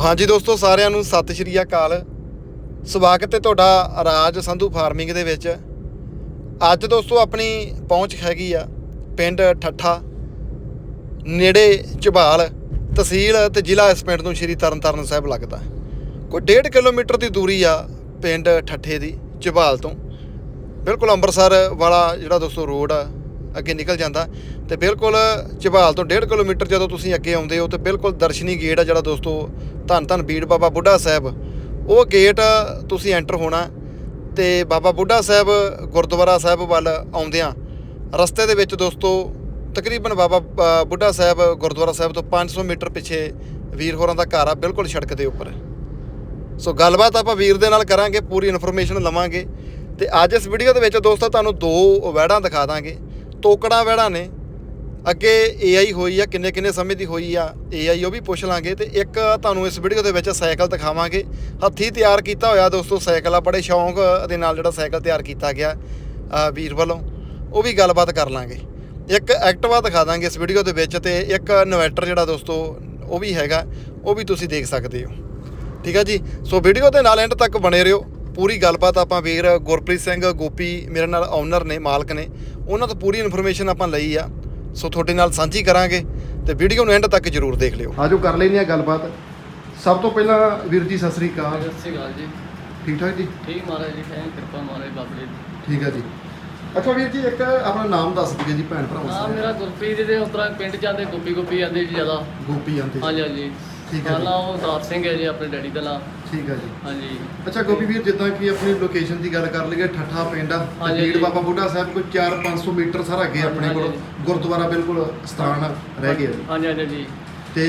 ਹਾਂਜੀ ਦੋਸਤੋ, ਸਾਰਿਆਂ ਨੂੰ ਸਤਿ ਸ਼੍ਰੀ ਅਕਾਲ। ਸਵਾਗਤ ਹੈ ਤੁਹਾਡਾ ਰਾਜ ਸੰਧੂ ਫਾਰਮਿੰਗ ਦੇ ਵਿੱਚ। ਅੱਜ ਦੋਸਤੋ, ਆਪਣੀ ਪਹੁੰਚ ਹੈਗੀ ਆ ਪਿੰਡ ਠੱਠਾ, ਨੇੜੇ ਝਬਾਲ ਤਹਿਸੀਲ ਤੇ ਜ਼ਿਲ੍ਹਾ ਇਸ ਪਿੰਡ ਨੂੰ ਸ਼੍ਰੀ ਤਰਨਤਾਰਨ ਸਾਹਿਬ ਲੱਗਦਾ। ਕੋਈ 1.5 ਕਿਲੋਮੀਟਰ ਦੀ ਦੂਰੀ ਆ ਪਿੰਡ ਠੱਠੇ ਦੀ, ਝਬਾਲ ਤੋਂ। ਬਿਲਕੁਲ ਅੰਮ੍ਰਿਤਸਰ ਵਾਲਾ ਜਿਹੜਾ ਦੋਸਤੋ ਰੋਡ ਆ ਅੱਗੇ ਨਿਕਲ ਜਾਂਦਾ ਤੇ ਬਿਲਕੁਲ ਝਬਾਲ ਤੋਂ 1.5 ਕਿਲੋਮੀਟਰ ਜਦੋਂ ਤੁਸੀਂ ਅੱਗੇ ਆਉਂਦੇ ਹੋ ਤੇ ਬਿਲਕੁਲ ਦਰਸ਼ਨੀ ਗੇਟ ਆ ਜਿਹੜਾ ਦੋਸਤੋ ਧੰਨ ਧੰਨ ਬੀੜ ਬਾਬਾ ਬੁੱਢਾ ਸਾਹਿਬ ਉਹ ਗੇਟ ਤੁਸੀਂ ਐਂਟਰ ਹੋਣਾ ਤੇ ਬਾਬਾ ਬੁੱਢਾ ਸਾਹਿਬ ਗੁਰਦੁਆਰਾ ਸਾਹਿਬ ਵੱਲ ਆਉਂਦਿਆਂ ਰਸਤੇ ਦੇ ਵਿੱਚ ਦੋਸਤੋ ਤਕਰੀਬਨ ਬਾਬਾ ਅ, ਬੁੱਢਾ ਸਾਹਿਬ ਗੁਰਦੁਆਰਾ ਸਾਹਿਬ ਤੋਂ 500 ਮੀਟਰ ਪਿੱਛੇ ਵੀਰ ਹੋਰਾਂ ਦਾ ਘਰ ਆ ਬਿਲਕੁਲ ਸੜਕ ਦੇ ਉੱਪਰ। ਸੋ ਗੱਲਬਾਤ ਆਪਾਂ ਵੀਰ ਦੇ ਨਾਲ ਕਰਾਂਗੇ ਪੂਰੀ ਇਨਫੋਰਮੇਸ਼ਨ ਲਵਾਂਗੇ ਤੇ ਅੱਜ ਇਸ ਵੀਡੀਓ ਦੇ ਵਿੱਚ ਦੋਸਤੋ ਤੁਹਾਨੂੰ ਦੋ ਵੈੜਾਂ ਦਿਖਾ ਦਾਂਗੇ। ਤੋਕੜਾਂ ਵੈੜਾਂ ਨੇ। ਅੱਗੇ AI ਹੋਈ ਆ, ਕਿੰਨੇ ਕਿੰਨੇ ਸਮੇਂ ਦੀ ਹੋਈ ਆ AI ਉਹ ਵੀ ਪੁੱਛ ਲਾਂਗੇ ਤੇ ਇੱਕ ਤੁਹਾਨੂੰ ਇਸ ਵੀਡੀਓ ਦੇ ਵਿੱਚ ਸਾਈਕਲ ਦਿਖਾਵਾਂਗੇ। ਹੱਥੀ ਤਿਆਰ ਕੀਤਾ ਹੋਇਆ ਦੋਸਤੋ ਸਾਈਕਲ ਆ, ਬੜੇ ਸ਼ੌਂਕ ਦੇ ਨਾਲ ਜਿਹੜਾ ਸਾਈਕਲ ਤਿਆਰ ਕੀਤਾ ਗਿਆ ਵੀਰ ਵੱਲੋਂ। ਉਹ ਵੀ ਗੱਲਬਾਤ ਕਰ ਲਾਂਗੇ। ਇੱਕ ਐਕਟਿਵਾ ਦਿਖਾ ਦਾਂਗੇ ਇਸ ਵੀਡੀਓ ਦੇ ਵਿੱਚ ਤੇ ਇੱਕ ਇਨਵਰਟਰ ਜਿਹੜਾ ਦੋਸਤੋ ਉਹ ਵੀ ਹੈਗਾ, ਉਹ ਵੀ ਤੁਸੀਂ ਦੇਖ ਸਕਦੇ ਹੋ। ਠੀਕ ਹੈ ਜੀ? ਸੋ ਵੀਡੀਓ ਦੇ ਨਾਲ ਐਂਡ ਤੱਕ ਬਣੇ ਰਹੋ। ਪੂਰੀ ਗੱਲਬਾਤ ਆਪਾਂ ਵੀਰ ਗੁਰਪ੍ਰੀਤ ਸਿੰਘ, ਗੋਪੀ ਮੇਰੇ ਨਾਲ ਓਨਰ ਨੇ, ਮਾਲਕ ਨੇ। ਉਹਨਾਂ ਤੋਂ ਪੂਰੀ ਇਨਫੋਰਮੇਸ਼ਨ ਆਪਾਂ ਲਈ ਆ। ਸੋ ਤੁਹਾਡੇ ਨਾਲ ਸਾਂਝੀ ਕਰਾਂਗੇ ਤੇ ਵੀਡੀਓ ਨੂੰ ਐਂਡ ਤੱਕ ਜਰੂਰ ਦੇਖ ਲਿਓ। ਆਜੋ ਕਰ ਲੈਨੇ ਆ ਗੱਲਬਾਤ। ਸਭ ਤੋਂ ਪਹਿਲਾਂ ਵੀਰ ਜੀ ਸਤਿ ਸ੍ਰੀ ਅਕਾਲ। ਸਤਿ ਸ਼੍ਰੀ ਅਕਾਲ ਜੀ। ਠੀਕ ਠਾਕ ਜੀ? ਠੀਕ ਮਹਾਰਾਜ ਜੀ ਹੈ ਕਿਰਪਾ ਮਹਾਰਾਜ ਬਾਬੇ ਠੀਕ ਹੈ ਜੀ। ਅੱਛਾ ਵੀਰ ਜੀ ਇੱਕ ਆਪਣਾ ਨਾਮ ਦੱਸ ਦਈਏ ਜੀ ਭੈਣ ਭਰਾਵਾਂ ਨਾਮ ਸਾਰਿਆਂ ਮੇਰਾ ਗੁਰਪ੍ਰੀਤ ਦੇ ਉਤਰਾ ਪਿੰਡ ਜਾਂਦੇ ਗੋਪੀ ਗੋਪੀ ਜਾਂਦੇ ਜੀ ਜ਼ਿਆਦਾ। ਗੋਪੀ ਜਾਂਦੇ ਹਾਂਜੀ ਹਾਂਜੀ। ਠੀਕ ਹੈ ਜੀ। ਪਹਿਲਾਂ ਉਹ ਦਾਤ ਸਿੰਘ ਹੈ ਜੀ ਆਪਣੇ ਡੈਡੀ ਦਾ ਨਾਮ। ਠੀਕ ਹੈ ਜੀ। ਹਾਂਜੀ। ਅੱਛਾ ਗੋਪੀ ਵੀਰ ਜਿੱਦਾਂ ਕਿ ਆਪਣੀ ਲੋਕੇਸ਼ਨ ਦੀ ਗੱਲ ਕਰ ਲਈਏ ਠੱਠਾ ਪਿੰਡ ਆ ਹਾਂਜੀ, ਜੀ। ਬਾਬਾ ਬੁੱਢਾ ਸਾਹਿਬ ਕੋਈ 4-500 ਮੀਟਰ ਸਾਰਾ ਅੱਗੇ ਆਪਣੇ ਕੋਲ ਹਾਂਜੀ। ਗੁਰਦੁਆਰਾ ਬਿਲਕੁਲ ਸਥਾਨ ਰਹਿ ਗਿਆ ਜੀ। ਹਾਂਜੀ ਹਾਂਜੀ ਜੀ ਤੇ